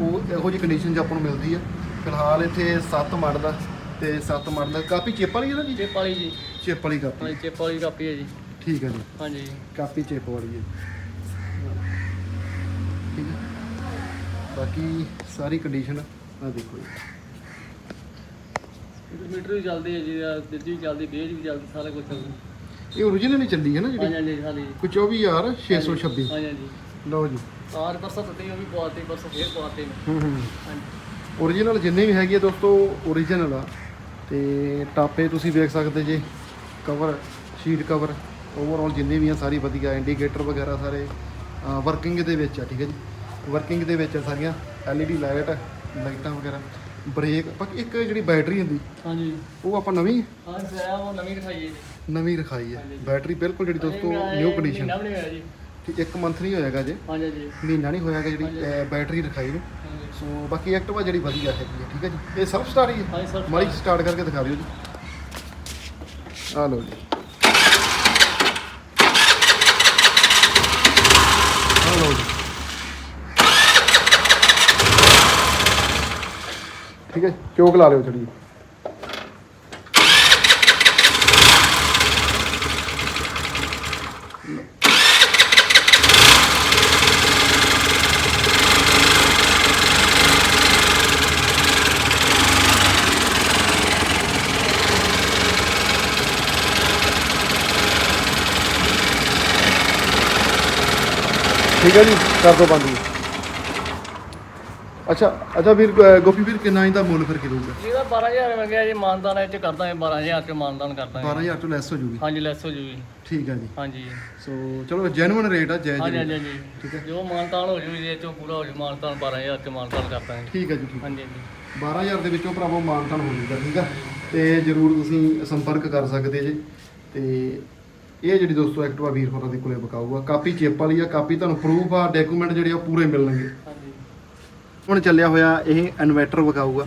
ਉਹ ਇਹੋ ਜਿਹੀ ਕੰਡੀਸ਼ਨ 'ਚ ਆਪਾਂ ਨੂੰ ਮਿਲਦੀ ਆ। ਫਿਲਹਾਲ ਇੱਥੇ 7 ਮਾਡਲ ਆ ਤੇ 7 ਮਾਡਲ ਕਾਪੀ ਚਿੱਪ ਵਾਲੀ ਹੈ ਨਾ ਜੀ? ਚਿੱਪ ਵਾਲੀ ਜੀ। ਚਿੱਪ ਵਾਲੀ ਕਾਪੀ। ਚਿੱਪ ਵਾਲੀ ਕਾਪੀ ਹੈ ਜੀ। ਠੀਕ ਹੈ ਜੀ। ਹਾਂਜੀ। ਕਾਪੀ ਚਿੱਪ ਵਾਲੀ ਹੈ ਹੈ ਬਾਕੀ ਸਾਰੀ ਕੰਡੀਸ਼ਨ ਆ ਦੇਖੋ ਜੀ। ਮੀਟਰ ਵੀ ਚੱਲਦੀ ਹੈ ਜੀ ਦਿੱਲੀ ਵੀ ਚੱਲਦੀ ਬੇਜ ਵੀ ਚੱਲਦੀ ਸਾਰਾ ਕੁਝ ਚੱਲਦਾ। ਇਹ ਓਰੀਜਨਲ ਹੀ ਚੱਲੀ ਹੈ ਨਾ ਜਿਹੜੀ? ਹਾਂਜੀ ਹਾਂਜੀ ਹਾਂਜੀ। ਕੋਈ 24626 ਹਾਂਜੀ ਹਾਂਜੀ ਲਓ ਜੀ। ਆਰ ਪਰਸੋਂ ਟੁੱਟੀ ਉਹ ਵੀ ਪਵਾਤੀ ਪਰਸੋਂ ਫੇਰ ਪਵਾਤੀ ਹੂੰ ਹੂੰ। ਹਾਂਜੀ। ਓਰੀਜਨਲ ਜਿੰਨੇ ਵੀ ਹੈਗੇ ਆ ਦੋਸਤੋ ਓਰੀਜਨਲ ਆ। ਤੇ ਟਾਪੇ ਤੁਸੀਂ ਵੇਖ ਸਕਦੇ ਜੇ ਕਵਰ ਸ਼ੀਟ ਕਵਰ ਓਵਰਆਲ ਜਿੰਨੇ ਵੀ ਆ ਸਾਰੀ ਵਧੀਆ ਇੰਡੀਕੇਟਰ ਵਗੈਰਾ ਸਾਰੇ ਵਰਕਿੰਗ ਦੇ ਵਿੱਚ ਆ ਠੀਕ ਹੈ ਜੀ। ਵਰਕਿੰਗ ਦੇ ਵਿੱਚ ਆ ਸਾਰੀਆਂ LED ਲਾਈਟ ਲਾਈਟਾਂ ਵਗੈਰਾ ਬ੍ਰੇਕ ਬਾਕੀ ਇੱਕ ਜਿਹੜੀ ਬੈਟਰੀ ਹੁੰਦੀ ਹਾਂਜੀ। ਉਹ ਆਪਾਂ ਨਵੀਂ? ਹਾਂ ਸਰ ਉਹ ਨਵੀਂ ਦਿਖਾਈ ਹੈ ਜੀ। ਨਵੀਂ ਰਖਾਈ ਹੈ। ਬੈਟਰੀ ਬਿਲਕੁਲ ਜਿਹੜੀ ਦੋਸਤੋ ਨਿਊ ਕੰਡੀਸ਼ਨ ਮਹੀਨਾ ਵੀ ਨਹੀਂ ਹੋਇਆ ਜੀ। ਠੀਕ ਇੱਕ ਮੰਥ ਨਹੀਂ ਹੋਇਆਗਾ ਜੇ ਹਾਂਜੀ ਜੀ ਮਹੀਨਾ ਨਹੀਂ ਹੋਇਆਗਾ ਜਿਹੜੀ ਅਹ, ਬੈਟਰੀ ਰਖਾਈ ਨੂੰ। ਹਾਂਜੀ। ਸੋ ਬਾਕੀ ਐਕਟਿਵਾ ਜਿਹੜੀ ਵਧੀਆ ਹੈਗੀ ਹੈ ਠੀਕ ਹੈ ਜੀ। ਇਹ ਸਭ ਸਟਾਰਟ ਹੀ ਹੈ। ਹਾਂਜੀ ਸਰ ਮਾੜੀ ਸਟਾਰਟ ਕਰਕੇ ਦਿਖਾ ਦਿਓ ਜੀ। ਆ ਲਓ ਜੀ ਆ ਲਓ ਜੀ ਠੀਕ ਹੈ ਚੋਕ ਲਾ ਲਿਓ ਥੋੜੀ ਠੀਕ ਹੈ ਜੀ ਕਰ ਦੋ ਬੰਦ ਜੀ। ਅੱਛਾ ਅੱਛਾ ਵੀਰ ਗੋਪੀ ਵੀਰ ਕਿੰਨਾ ਇਹਦਾ ਮੁੱਲ ਫਿਰ ਕਿਲੋਗਾ ਇਹਦਾ 12000 ਮੰਗਿਆ ਜੀ ਮਾਨਦਾਨ ਇਹ ਚ ਕਰਦਾ ਹੈ 12000 ਚ ਮਾਨਦਾਨ ਕਰਦਾ ਹੈ। 12000 ਤੋਂ ਲੈਸ ਹੋ ਜੂਗੀ। ਹਾਂਜੀ ਲੈਸ ਹੋ ਜੂਗੀ। ਠੀਕ ਹੈ ਜੀ। ਹਾਂਜੀ। ਸੋ ਚਲੋ ਜੈਨੂਇਨ ਰੇਟ ਆ ਜਾਇਜ਼ ਹਾਂਜੀ। ਹਾਂਜੀ ਹਾਂਜੀ। ਠੀਕ ਹੈ ਜੋ ਮਾਨਤਾਨ ਹੋ ਜੂ ਇਹ ਚੋਂ ਪੂਰਾ ਹੋ ਜੂ ਮਾਨਤਾਨ 12000 ਚ ਮਾਨਤਾਨ ਕਰਦਾ ਹੈ। ਠੀਕ ਹੈ ਜੀ ਠੀਕ ਹਾਂਜੀ ਹਾਂਜੀ। 12000 ਦੇ ਵਿੱਚੋਂ ਭਰਾਵੋ ਮਾਨਤਨ ਹੋ ਜੂਗਾ ਠੀਕ ਆ। ਤੇ ਜਰੂਰ ਤੁਸੀਂ ਸੰਪਰਕ ਕਰ ਸਕਦੇ ਜੇ। ਤੇ ਇਹ ਜਿਹੜੀ ਦੋਸਤੋ ਐਕਟਿਵਾ ਵੀਰ ਹੋਰਾਂ ਦੇ ਕੋਲੇ ਬਕਾਊ ਆ ਕਾਪੀ ਚਿੱਪ ਵਾਲੀ ਆ ਕਾਪੀ ਤੁਹਾਨੂੰ ਪ੍ਰੂਫ ਆ ਡਾਕੂਮੈਂਟ ਜਿਹੜੇ ਆ ਉਹ ਪੂਰੇ ਮਿਲਣਗੇ। ਹੁਣ ਚੱਲਿਆ ਹੋਇਆ ਇਹ ਇਨਵਰਟਰ ਵਿਕਾਊਗਾ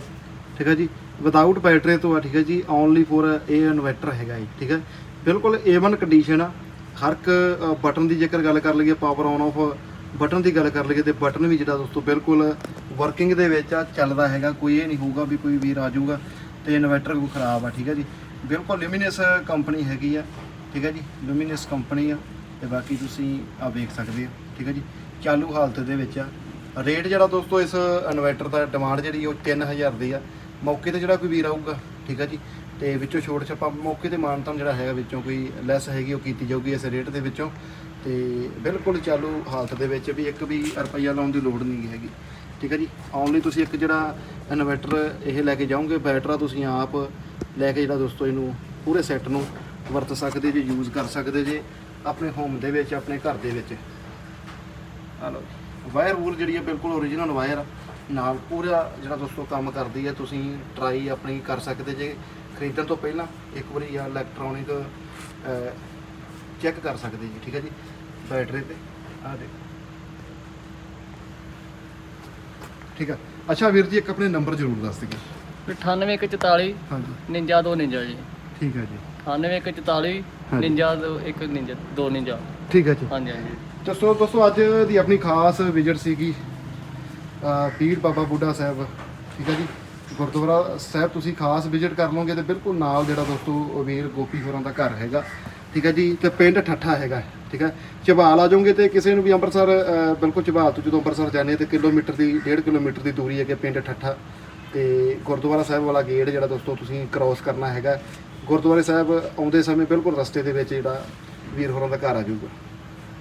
ਠੀਕ ਹੈ ਜੀ? ਵਿਦਆਊਟ ਬੈਟਰੀ ਤੋਂ ਆ, ਠੀਕ ਹੈ ਜੀ? ਓਨਲੀ ਫॉर ਇਹ ਇਨਵਰਟਰ ਹੈਗਾ ਜੀ, ਠੀਕ ਹੈ? ਬਿਲਕੁਲ A1 ਕੰਡੀਸ਼ਨ ਆ। ਹਰ ਇੱਕ ਬਟਨ ਦੀ ਜੇਕਰ ਗੱਲ ਕਰ ਲਈਏ ਪਾਵਰ ਔਨ ਆਫ ਬਟਨ ਦੀ ਗੱਲ ਕਰ ਲਈਏ, ਤੇ ਬਟਨ ਵੀ ਜਿਹੜਾ ਦੋਸਤੋ ਬਿਲਕੁਲ ਵਰਕਿੰਗ ਦੇ ਵਿੱਚ ਆ, ਚੱਲਦਾ ਹੈਗਾ। ਕੋਈ ਇਹ ਨਹੀਂ ਹੋਊਗਾ ਵੀ ਕੋਈ ਵੀਰ ਆ ਜਾਊਗਾ ਤੇ ਇਨਵਰਟਰ ਕੋਈ ਖਰਾਬ ਆ, ਠੀਕ ਹੈ ਜੀ? ਬਿਲਕੁਲ ਲਿਊਮੀਨਸ ਕੰਪਨੀ ਹੈਗੀ ਆ, ਠੀਕ ਹੈ ਜੀ? ਲਿਊਮੀਨਸ ਕੰਪਨੀ ਆ, ਤੇ ਬਾਕੀ ਤੁਸੀਂ ਆ ਵੇਖ ਸਕਦੇ ਹੋ ਠੀਕ ਹੈ ਜੀ? ਚਾਲੂ ਹਾਲਤ ਦੇ ਵਿੱਚ ਆ। ਰੇਟ ਜਿਹੜਾ ਦੋਸਤੋ ਇਸ ਇਨਵਰਟਰ ਦਾ ਡਿਮਾਂਡ ਜਿਹੜੀ ਉਹ 3000 ਦੀ ਆ। ਮੌਕੇ ਤੇ ਜਿਹੜਾ ਕੋਈ ਵੀਰ ਆਊਗਾ, ਠੀਕ ਹੈ ਜੀ? ਤੇ ਵਿੱਚੋਂ ਛੋਟ ਛੱਪਾ, ਮੌਕੇ ਤੇ ਮਾਨਤਾਨ ਜਿਹੜਾ ਹੈਗਾ ਵਿੱਚੋਂ ਕੋਈ ਲੈਸ ਹੈਗੀ, ਉਹ ਕੀਤੀ ਜਾਊਗੀ ਇਸ ਰੇਟ ਦੇ ਵਿੱਚੋਂ। ਤੇ ਬਿਲਕੁਲ ਚਾਲੂ ਹਾਲਤ ਦੇ ਵਿੱਚ ਵੀ ਇੱਕ ਵੀ ਰੁਪਈਆ ਲਾਉਣ ਦੀ ਲੋੜ ਨਹੀਂ ਹੈਗੀ, ਠੀਕ ਹੈ ਜੀ? ਓਨਲੀ ਤੁਸੀਂ ਇੱਕ ਜਿਹੜਾ ਇਨਵਰਟਰ ਇਹ ਲੈ ਕੇ ਜਾਓਗੇ ਬੈਟਰਾ ਤੁਸੀਂ ਆਪ ਲੈ ਕੇ ਜਿਹੜਾ ਦੋਸਤੋ ਇਹਨੂੰ ਪੂਰੇ ਸੈੱਟ ਨੂੰ ਵਰਤ ਸਕਦੇ ਜੇ ਯੂਜ਼ ਕਰ ਸਕਦੇ ਜੇ, ਆਪਣੇ ਹੋਮ ਦੇ ਵਿੱਚ, ਆਪਣੇ ਘਰ ਦੇ ਵਿੱਚ। ਆ ਲਓ ਵਾਇਰ ਵੂਲ ਜਿਹੜੀ ਹੈ ਬਿਲਕੁਲ ਓਰੀਜਨਲ ਵਾਇਰ ਨਾਲ ਪੂਰਾ ਜਿਹੜਾ ਦੋਸਤੋ ਕੰਮ ਕਰਦੀ ਹੈ ਤੁਸੀਂ ਟਰਾਈ ਆਪਣੀ ਕਰ ਸਕਦੇ ਜੇ ਖਰੀਦਣ ਤੋਂ ਪਹਿਲਾਂ ਇੱਕ ਵਾਰੀ ਆ ਇਲੈਕਟ੍ਰੋਨਿਕ ਚੈੱਕ ਕਰ ਸਕਦੇ ਜੀ ਠੀਕ ਹੈ ਜੀ? ਬੈਟਰੀ ਤੇ ਆ ਦੇ ਠੀਕ ਹੈ ਅੱਛਾ ਵੀਰ ਜੀ ਇੱਕ ਆਪਣੇ ਨੰਬਰ ਜ਼ਰੂਰ ਦੱਸ ਦਿਓ। 98144 ਹਾਂਜੀ। 92 99 ਜੀ। ਠੀਕ ਹੈ ਜੀ। 98144 ਹਾਂਜੀ। 92 ਇੱਕ 99 ਦੋ 99 ਠੀਕ ਹੈ ਜੀ। ਹਾਂਜੀ ਹਾਂਜੀ। ਦੋਸਤੋ ਦੋਸਤੋ ਅੱਜ ਦੀ ਆਪਣੀ ਖਾਸ ਵਿਜ਼ਿਟ ਸੀਗੀ ਅ, ਪੀਰ ਬਾਬਾ ਬੁੱਢਾ ਸਾਹਿਬ ਠੀਕ ਹੈ ਜੀ? ਗੁਰਦੁਆਰਾ ਸਾਹਿਬ ਤੁਸੀਂ ਖਾਸ ਵਿਜ਼ਿਟ ਕਰ ਲਓਗੇ ਤੇ ਬਿਲਕੁਲ ਨਾਲ ਜਿਹੜਾ ਦੋਸਤੋ ਵੀਰ ਗੋਪੀ ਹੋਰਾਂ ਦਾ ਘਰ ਹੈਗਾ ਠੀਕ ਹੈ ਜੀ? ਤੇ ਪਿੰਡ ਠੱਠਾ ਹੈਗਾ ਠੀਕ ਹੈ? ਝਬਾਲ ਆ ਜਾਓਗੇ ਤੇ ਕਿਸੇ ਨੂੰ ਵੀ ਅੰਮ੍ਰਿਤਸਰ ਅ, ਬਿਲਕੁਲ ਝਬਾਲ ਤੋਂ ਜਦੋਂ ਅੰਮ੍ਰਿਤਸਰ ਜਾਂਦੇ ਤੇ ਕਿਲੋਮੀਟਰ ਦੀ 1.5 ਕਿਲੋਮੀਟਰ ਦੀ ਦੂਰੀ ਹੈਗੀ ਪਿੰਡ ਠੱਠਾ। ਤੇ ਗੁਰਦੁਆਰਾ ਸਾਹਿਬ ਵਾਲਾ ਗੇਟ ਜਿਹੜਾ ਦੋਸਤੋ ਤੁਸੀਂ ਕ੍ਰਾਸ ਕਰਨਾ ਹੈਗਾ ਗੁਰਦੁਆਰੇ ਸਾਹਿਬ ਆਉਂਦੇ ਸਮੇਂ ਬਿਲਕੁਲ ਰਸਤੇ ਦੇ ਵਿੱਚ ਜਿਹੜਾ ਵੀਰ ਹੋਰਾਂ ਦਾ ਘਰ ਆ ਜਾਊਗਾ।